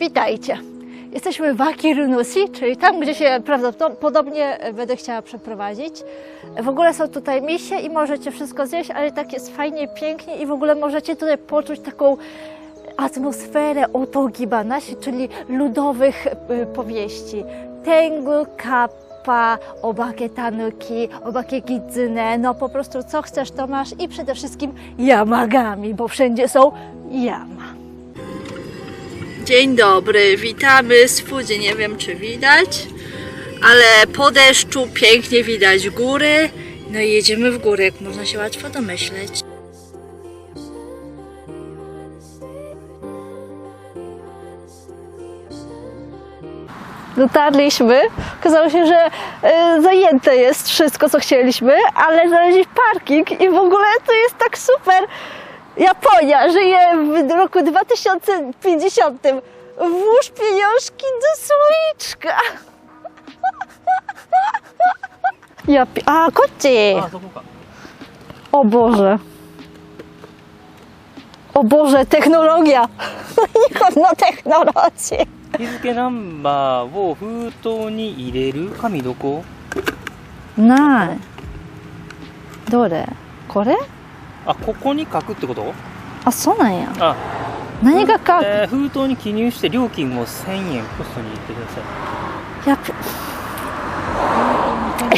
Witajcie. Jesteśmy w Akirunusi, czyli tam, gdzie się prawdopodobnie będę chciała przeprowadzić. W ogóle są tutaj misie i możecie wszystko zjeść, ale tak jest fajnie, pięknie i w ogóle możecie tutaj poczuć taką atmosferę otogibanashi, czyli ludowych y, powieści. Tengu, kappa, obake tanuki, obake kitsune, no po prostu co chcesz to masz i przede wszystkim yamagami, bo wszędzie są yama. Dzień dobry, witamy z Fudzi. Nie wiem, czy widać, ale po deszczu pięknie widać góry. No i jedziemy w górę, jak można się łatwo domyśleć. Dotarliśmy. Okazało się, że e, zajęte jest wszystko, co chcieliśmy, ale znaleźliśmy parking i w ogóle to jest tak super. Japonia żyje w roku 2050. Włóż pieniążki do słoiczka. Ja pi- A, kocie! あそこか O Boże. O Boże, technologia. Nikono technologii. 日付ナンバーを封筒に入れる紙どこない。どれこれ あここに書くってことあ、そうなんや。あ、何がか、えー封筒に記入して料金を1000円ポストに入れてください Ja, pi-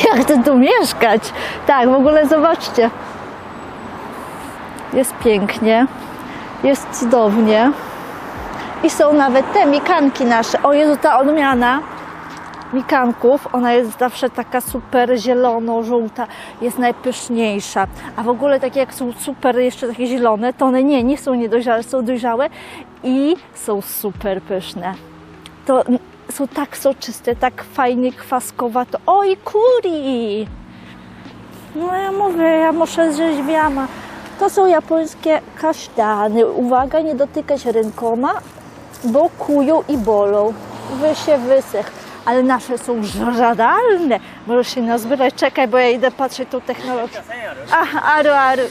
ja chcę tu mieszkać. Tak, w ogóle zobaczcie. Jest pięknie, jest cudownie. I są nawet te mikanki nasze. O Jezu, ta odmiana mikanków, ona jest zawsze taka super zielono-żółta, jest najpyszniejsza. A w ogóle takie jak są super jeszcze takie zielone, to one nie, nie są niedojrzałe, są dojrzałe i są super pyszne to są tak soczyste, tak fajnie kwaskowato. Oj, kuri! No ja mówię, ja muszę zjeść wiama. To są japońskie kasztany. Uwaga, nie dotykać rękoma, bo kują i bolą. Wy się ale nasze są żradalne. Możesz się nazbierać, czekaj, bo ja idę patrzeć tą technologię. A, aru, aru.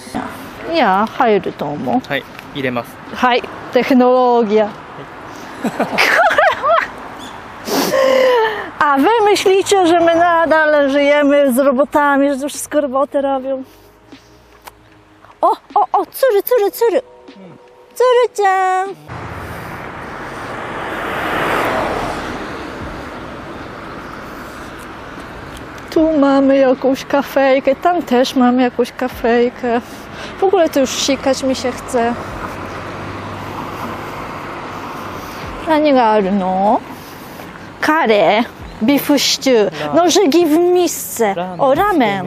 Ja, hajry to mu. Haj, idę mas. Haj, technologia. A wy myślicie, że my nadal żyjemy z robotami, że to wszystko roboty robią? O, o, o, córy, córy, córy. Córycia! Tu mamy jakąś kafejkę, tam też mamy jakąś kafejkę. W ogóle to już sikać mi się chce. Nani ga aru no? Kare, beef stew, nożygi w misce. O, ramen.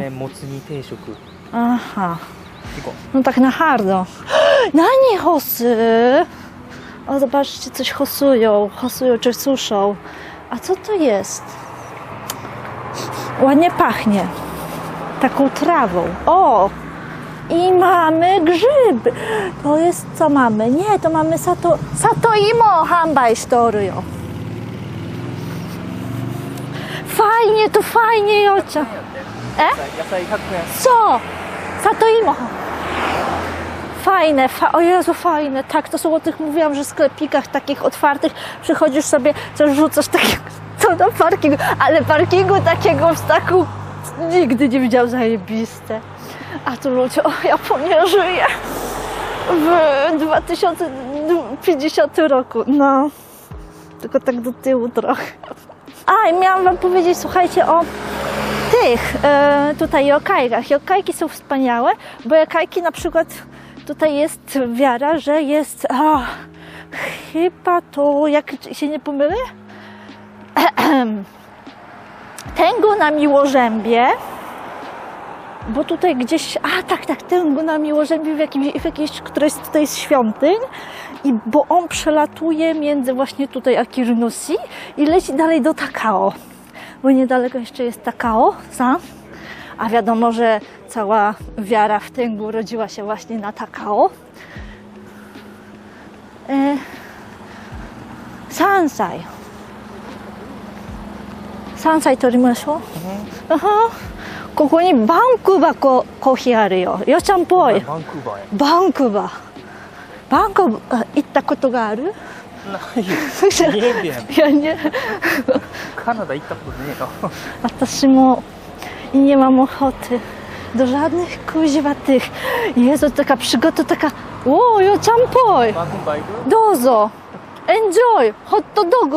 Aha. No tak na hardo. Nani hosy? O, zobaczcie, coś hosują, hosują czy suszą. A co to jest? ładnie pachnie. Taką trawą. O! I mamy grzyb. To jest co mamy? Nie, to mamy sato, satoimo hambaj storujo. Fajnie, to fajnie, Jocia. E? Co? Satoimo. Fajne, fa o Jezu, fajne. Tak, to są o tych mówiłam, że w sklepikach takich otwartych przychodzisz sobie, coś rzucasz takiego na parkingu, ale parkingu takiego w taku nigdy nie widziałam zajebiste. A tu ludzie, o, Japonia żyje w 2050 roku. No, tylko tak do tyłu trochę. A, i miałam wam powiedzieć, słuchajcie, o tych e, tutaj jokajkach. Jokajki są wspaniałe, bo jokajki na przykład tutaj jest wiara, że jest o, chyba to, jak się nie pomylę, tęgu na miłożębie, bo tutaj gdzieś, a tak, tak, tęgu na miłożębie w, jakimś, w jakiejś którejś tutaj z świątyń i bo on przelatuje między właśnie tutaj Akirnusi i leci dalej do Takao bo niedaleko jeszcze jest Takao sam, a wiadomo, że cała wiara w Tęgu urodziła się właśnie na Takao. E, Sansai. Sansai 取りましょう。Aha. ここにバンクーバーココーヒーあるよ。よちゃんっぽい。バンクーバーやバンクーバー。バンクーバー行ったことがある？ないよ nie, カナダ行ったことねえよ私も nie mam ochoty do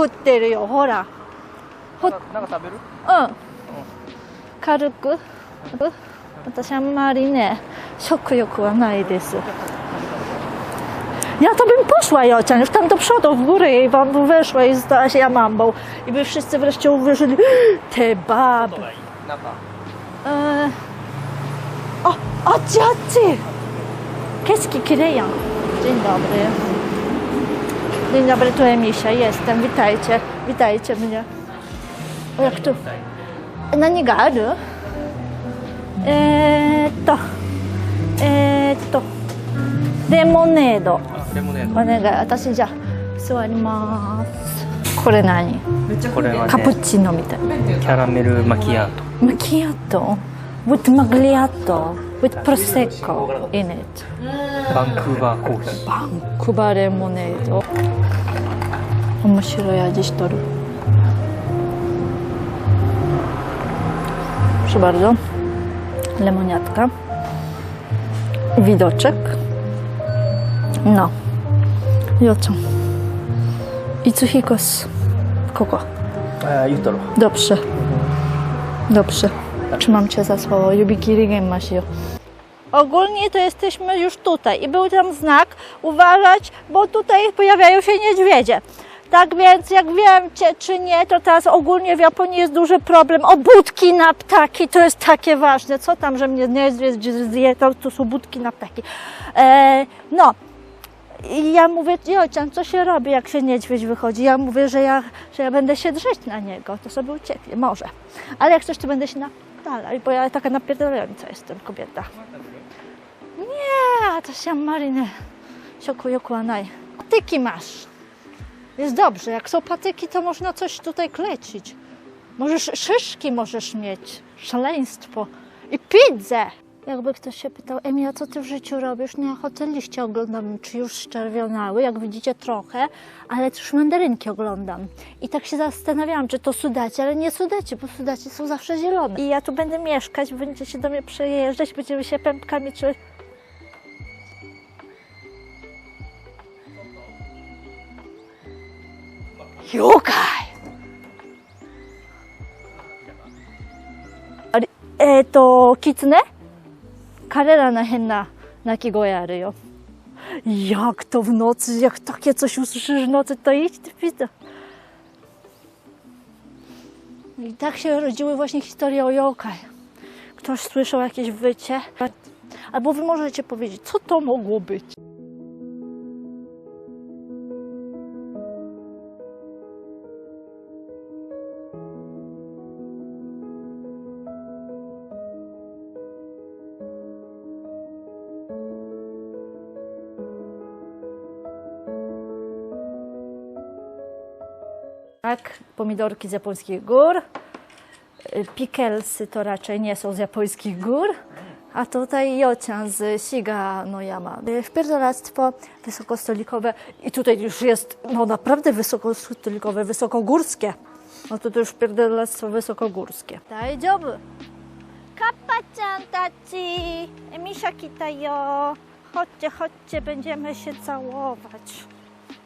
売ってるよ、ほら。ほななんか食べるうん。軽く。私あんまりね、食欲はないです。Ja to bym poszła, Jocian, już tam do przodu, w górę i wam by weszła i stała się jamambą. I by wszyscy wreszcie uwierzyli, te baby. どがいいなんか E, o, a ci, a ci! Kieski kirejan. Dzień dobry. Dzień dobry, tu Emisia, jestem, witajcie, witajcie mnie. Tu? 何がある？えー、っと、えー、っと、レモネード。あレモネーお願い、私じゃあ座ります。これ何？ドこれはカプねチーノみたい。キャラメルマキアート Macchiato with magliato? With prosecco in it? バンクーバーコーヒーバンクバレモネード。面白い味しとる。proszę bardzo, lemoniatka, widoczek, no, jocą i cuchikos, koko. E, jutro. Dobrze, dobrze. Tak. Trzymam Cię za słowo. Yubikirigem Ogólnie to jesteśmy już tutaj i był tam znak uważać, bo tutaj pojawiają się niedźwiedzie. Tak więc jak wiecie czy nie, to teraz ogólnie w Japonii jest duży problem o budki na ptaki. To jest takie ważne. Co tam, że mnie niedźwiedź zje, to, to są budki na ptaki. E, no, i ja mówię, Jocian, co się robi, jak się niedźwiedź wychodzi? Ja mówię, że ja, że ja będę się drzeć na niego, to sobie ucieknie, może. Ale jak coś, to będę się napierdalać, bo ja taka napierdalająca jestem kobieta. Nie, to się marynę. Sioku, joku, anaj. Patyki masz. Jest dobrze, jak są patyki, to można coś tutaj klecić. Możesz, szyszki możesz mieć, szaleństwo i pizzę. Jakby ktoś się pytał, Emi, a co ty w życiu robisz? No ja ochotę liście oglądam, czy już szczerwionały, jak widzicie trochę, ale już mandarynki oglądam. I tak się zastanawiałam, czy to sudacie, ale nie sudacie, bo sudacie są zawsze zielone. I ja tu będę mieszkać, będziecie do mnie przejeżdżać, będziemy się pępkami czy... Yokai! あれ、えっ、と、キツネ彼らの変な鳴き声あるよ。Jak to w nocy, jak takie coś usłyszysz w nocy, to idź ty pizda. I tak się rodziły właśnie historie o yokai. Ktoś słyszał jakieś wycie, albo wy możecie powiedzieć, co to mogło być. Tak, pomidorki z japońskich gór. Y, Pikelsy to raczej nie są z japońskich gór. A tutaj jocian z Shiga no Yama. Y, Wpierdolactwo wysokostolikowe i tutaj już jest no naprawdę wysokostolikowe, wysokogórskie. No to, to już wpierdolactwo wysokogórskie. Daijoubu. Kappa-chan taci, Emisia kitajo. Chodźcie, chodźcie, będziemy się całować.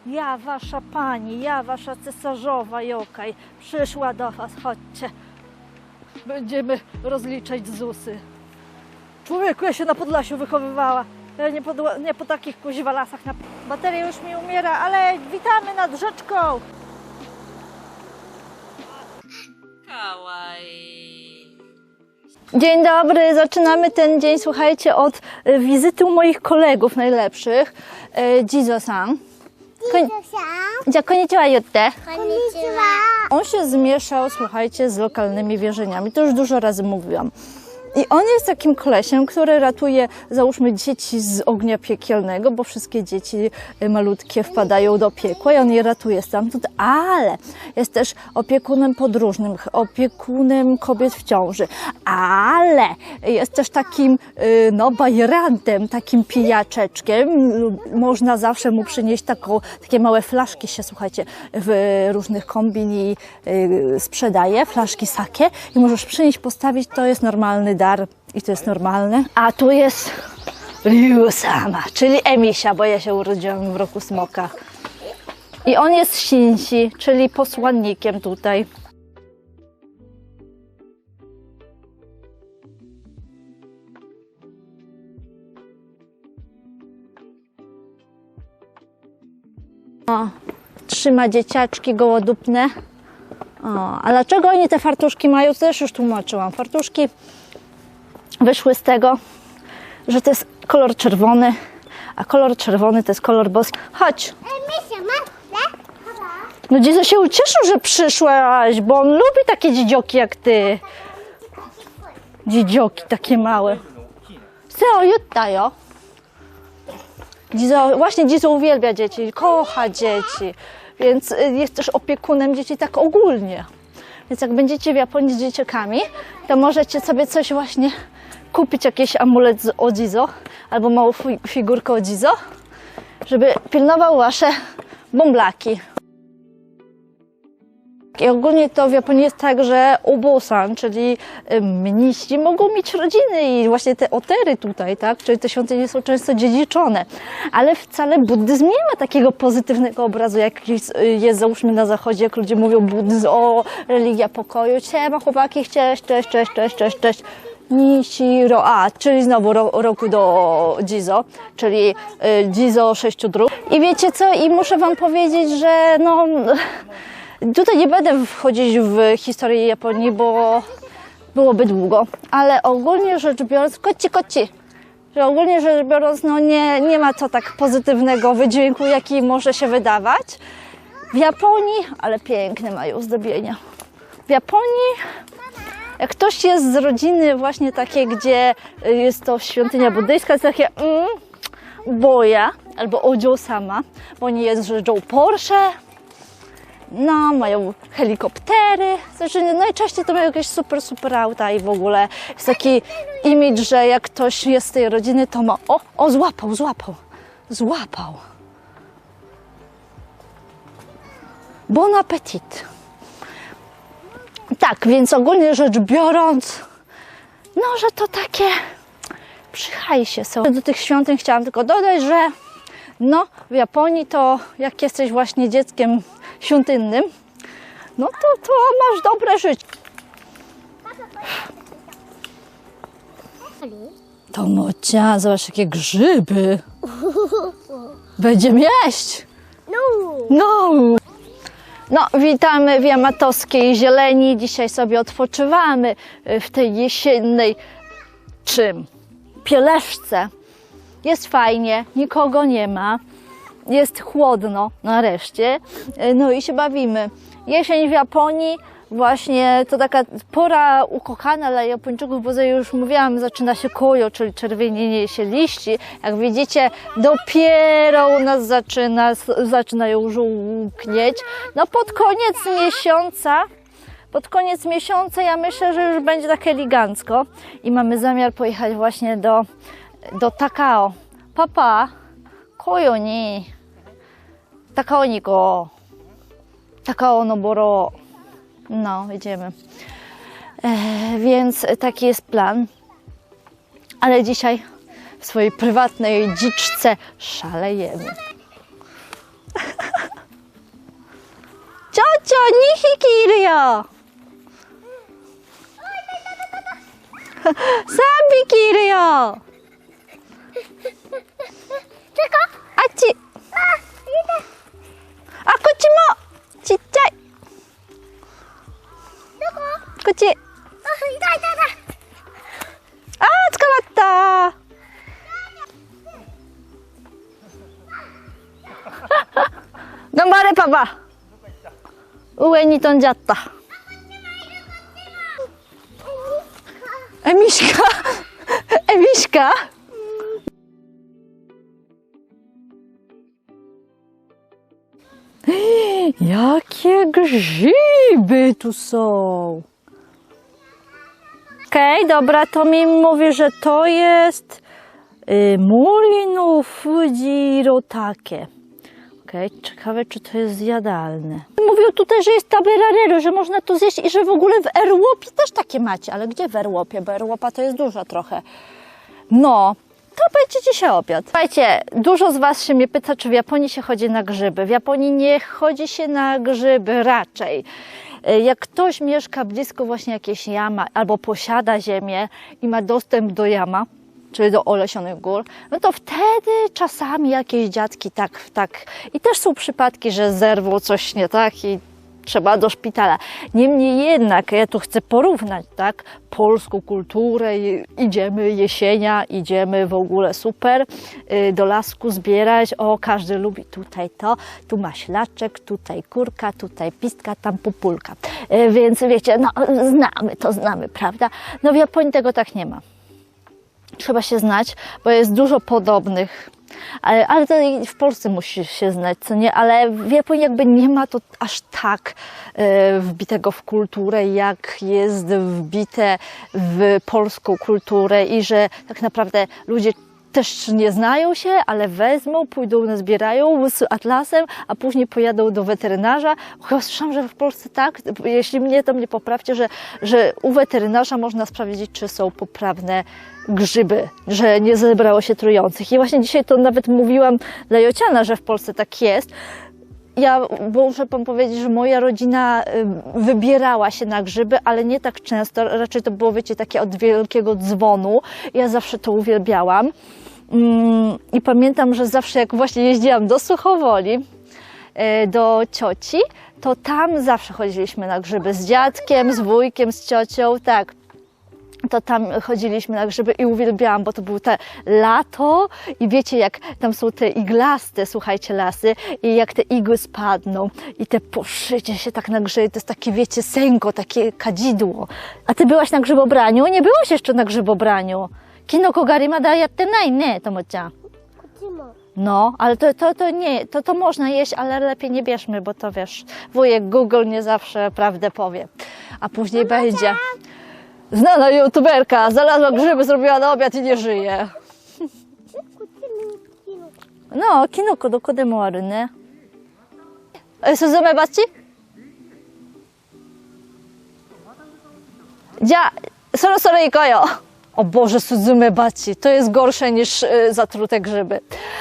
Ja, wasza pani, ja, wasza cesarzowa Jokaj, przyszła do was, chodźcie. Będziemy rozliczać ZUSy. Człowieku, ja się na Podlasiu wychowywała. Ja nie po, nie po takich kuźwa lasach. Na... Bateria już mi umiera, ale witamy nad rzeczką. Dzień dobry, zaczynamy ten dzień, słuchajcie, od e, wizyty u moich kolegów najlepszych. E, Jizo-san. Koń- さじゃあ、こんにちは言って。ん、こんにちは。 On się zmieszał, słuchajcie, z lokalnymi wierzeniami. To już dużo razy mówiłam. I on jest takim kolesiem, który ratuje, załóżmy, dzieci z ognia piekielnego, bo wszystkie dzieci y, malutkie wpadają do piekła i on je ratuje stamtąd, ale jest też opiekunem podróżnym, opiekunem kobiet w ciąży, ale jest też takim, y, no, bajerantem, takim pijaczeczkiem. Można zawsze mu przynieść taką, takie małe flaszki się, słuchajcie, w różnych kombini y, sprzedaje, flaszki sake i możesz przynieść, postawić, to jest normalny dar i to jest normalne. A tu jest Ryu sama, czyli Emisia, bo ja się urodziłam w roku smoka. I on jest Shinsi, czyli posłannikiem tutaj. O, trzyma dzieciaczki gołodupne. O, a dlaczego oni te fartuszki mają? To też już tłumaczyłam. Fartuszki wyszły z tego, że to jest kolor czerwony, a kolor czerwony to jest kolor boski. Chodź. No dziecko się ucieszył, że przyszłaś, bo on lubi takie dzidzioki jak ty. Dzidzioki takie małe. Seo, jutta jo. Dzizo, właśnie Dzizo uwielbia dzieci, kocha dzieci, więc y, jest też opiekunem dzieci tak ogólnie. Więc jak będziecie w Japonii z dzieciakami, to możecie sobie coś właśnie kupić, jakiś amulet z Odzizo albo małą fi- figurkę Odzizo, żeby pilnował wasze bąblaki. I ogólnie to w Japonii jest tak, że ubosan, czyli mnisi mogą mieć rodziny i właśnie te otery tutaj, tak, czyli te świątynie są często dziedziczone. Ale wcale buddyzm nie ma takiego pozytywnego obrazu, jak jest, jest załóżmy na zachodzie, jak ludzie mówią buddyzm, o, religia pokoju, siema chłopaki, cześć, cześć, cześć, cześć, cześć, cześć. Nishiro, a, czyli znowu ro, roku do Jizo, czyli y, Jizo sześciu dróg. I wiecie co, i muszę wam powiedzieć, że no... Tutaj nie będę wchodzić w historię Japonii, bo byłoby długo, ale ogólnie rzecz biorąc, koci, koci, że ogólnie rzecz biorąc, no nie, nie ma to tak pozytywnego wydźwięku, jaki może się wydawać. W Japonii, ale piękne mają zdobienia. W Japonii, jak ktoś jest z rodziny właśnie takiej, gdzie jest to świątynia buddyjska, to takie mm, boja albo ojo sama, bo nie jest Porsche, no, mają helikoptery, znaczy najczęściej to mają jakieś super, super auta i w ogóle jest taki imidż, że jak ktoś jest z tej rodziny, to ma, o, o, złapał, złapał, złapał. Bon appetit. Tak, więc ogólnie rzecz biorąc, no, że to takie przy hajsie są. Do tych świątyń chciałam tylko dodać, że no, w Japonii to jak jesteś właśnie dzieckiem świątynnym, no to, to masz dobre życie. To mocia, zobacz jakie grzyby. Będziemy jeść. No. No! No, witamy w Jamatowskiej Zieleni. Dzisiaj sobie odpoczywamy w tej jesiennej czym? Pieleszce. Jest fajnie, nikogo nie ma. Jest chłodno nareszcie. No i się bawimy. Jesień w Japonii właśnie to taka pora ukochana dla Japończyków, bo ja już mówiłam, zaczyna się kojo, czyli czerwienienie się liści. Jak widzicie, dopiero u nas zaczyna, zaczynają żółknieć. No pod koniec miesiąca pod koniec miesiąca ja myślę, że już będzie tak elegancko i mamy zamiar pojechać właśnie do, do Takao. Papa, koyo ni Takao ni go. Takao no boro. No, jedziemy. E, więc taki jest plan. Ale dzisiaj w swojej prywatnej dziczce szalejemy. Ciocio, 2匹いるよ 3匹いるよあっちあこっちも こっち。あ、いたいたいた。あ、捕まった頑張れ、パパ。上に飛んじゃった。え、ミシカえ、ミシカ Jakie grzyby! Okej, dobra, to mi mówi, że to jest y, Mulinu Fujirotake. Okej, ciekawe, czy to jest zjadalne. Mówił tutaj, że jest taberarero, że można to zjeść i że w ogóle w Erłopie też takie macie. Ale gdzie w Erłopie? Bo Erłopa to jest dużo trochę. No, to będzie dzisiaj obiad. Słuchajcie, dużo z Was się mnie pyta, czy w Japonii się chodzi na grzyby. W Japonii nie chodzi się na grzyby raczej. E, Jak ktoś mieszka blisko właśnie jakiejś jama albo posiada ziemię i ma dostęp do jama, czyli do olesionych gór, no to wtedy czasami jakieś dziadki tak, tak. I też są przypadki, że zerwą coś nie tak i trzeba do szpitala. Niemniej jednak ja tu chcę porównać, tak? Polską kulturę, idziemy jesienia, idziemy w ogóle super y, do lasku zbierać. O, każdy lubi tutaj to, tu maślaczek, tutaj kurka, tutaj pistka, tam pupulka. Y, Więc wiecie, no znamy to, znamy, prawda? No w Japonii tego tak nie ma trzeba się znać, bo jest dużo podobnych. Ale, ale to i w Polsce musi się znać, co nie? Ale w Japonii jakby nie ma to aż tak e, wbitego w kulturę, jak jest wbite w polską kulturę i że tak naprawdę ludzie też nie znają się, ale wezmą, pójdą, nazbierają z atlasem, a później pojadą do weterynarza. Chyba słyszałam, że w Polsce tak, jeśli mnie to mnie poprawcie, że, że u weterynarza można sprawdzić, czy są poprawne grzyby, że nie zebrało się trujących. I właśnie dzisiaj to nawet mówiłam dla Jociana, że w Polsce tak jest. Ja muszę Wam powiedzieć, że moja rodzina y, wybierała się na grzyby, ale nie tak często. Raczej to było, wiecie, takie od wielkiego dzwonu. Ja zawsze to uwielbiałam. Mm, I pamiętam, że zawsze jak właśnie jeździłam do Suchowoli, e, do cioci, to tam zawsze chodziliśmy na grzyby z dziadkiem, z wujkiem, z ciocią, tak to tam chodziliśmy na grzyby i uwielbiałam, bo to było te lato i wiecie, jak tam są te iglaste, słuchajcie, lasy i jak te igły spadną i te poszycie się tak nagrzeje, to jest takie, wiecie, sęko, takie kadzidło. A ty byłaś na grzybobraniu? Nie byłaś jeszcze na grzybobraniu. Kino kogarima da jatte naj, nie, Tomocia. No, ale to, to, to nie, to, to można jeść, ale lepiej nie bierzmy, bo to wiesz, wujek Google nie zawsze prawdę powie. A później będzie... Znana youtuberka, znalazła grzyby, zrobiła na obiad i nie żyje. こっちにキノコ No, kinoko do kode mo aru ne. E, Suzume bachi? じゃあ、そろそろ行こうよ。O Boże, Suzume Baci, to jest gorsze niż y, zatrute grzyby.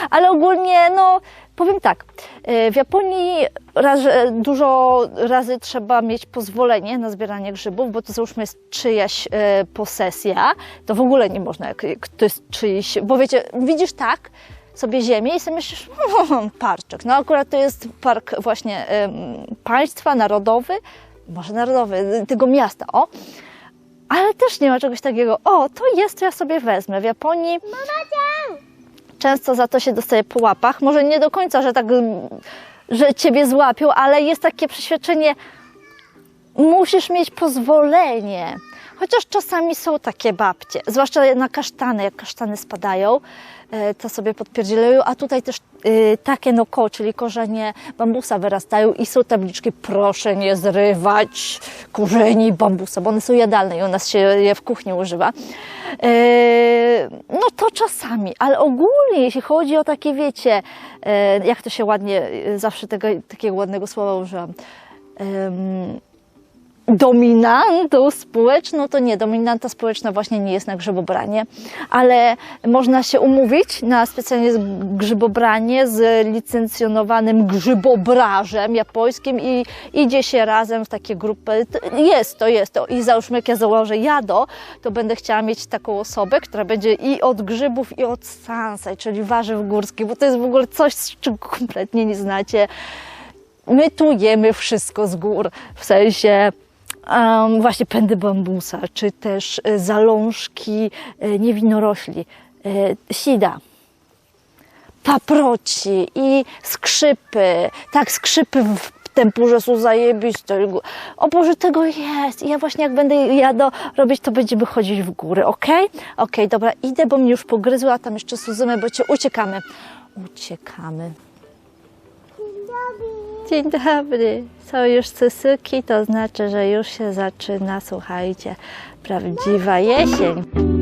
Ale ogólnie, no, powiem tak, y, w Japonii raz, że dużo razy trzeba mieć pozwolenie na zbieranie grzybów, bo to załóżmy jest czyjaś y, posesja, to w ogóle nie można, to jest czyjś, bo wiecie, widzisz tak, sobie ziemię i sobie myślisz, "Hmm, parczek. No akurat to jest park właśnie państwa, narodowy, może narodowy, tego miasta, o. Ale też nie ma czegoś takiego, o, to jest, to ja sobie wezmę. W Japonii często za to się dostaje po łapach. Może nie do końca, że tak, mm, że ciebie złapią, ale jest takie przeświadczenie, musisz mieć pozwolenie. Chociaż czasami są takie babcie, zwłaszcza na kasztany, jak kasztany spadają, e, to sobie podpierdzielają, a tutaj też e, takie noko, czyli korzenie bambusa wyrastają i są tabliczki, proszę nie zrywać korzeni bambusa, bo one są jadalne i u nas się je w kuchni używa. E, No to czasami, ale ogólnie jeśli chodzi o takie, wiecie, jak to się ładnie, zawsze tego, takiego ładnego słowa użyłam, dominantą społeczną, to nie, dominanta społeczna właśnie nie jest na grzybobranie, ale można się umówić na specjalnie grzybobranie z licencjonowanym grzybobrażem japońskim i idzie się razem w takie grupy. Jest to, jest to. I załóżmy, jak ja założę jado, to będę chciała mieć taką osobę, która będzie i od grzybów, i od sansai, czyli warzyw górskich, bo to jest w ogóle coś, czego kompletnie nie znacie my tu jemy wszystko z gór, w sensie em, właśnie pędy bambusa, czy też e, zalążki e, niewinorośli, e, sida, paproci i skrzypy. Tak, skrzypy w tempurze są zajebiste. O Boże, tego jest. I ja właśnie jak będę jado robić, to będziemy chodzić w góry, ok? Ok, dobra, idę, bo mnie już pogryzła, tam jeszcze Suzymy, bo cię uciekamy. Uciekamy. Dzień dobry. Są już cysyki, to znaczy, że już się zaczyna, słuchajcie, prawdziwa jesień.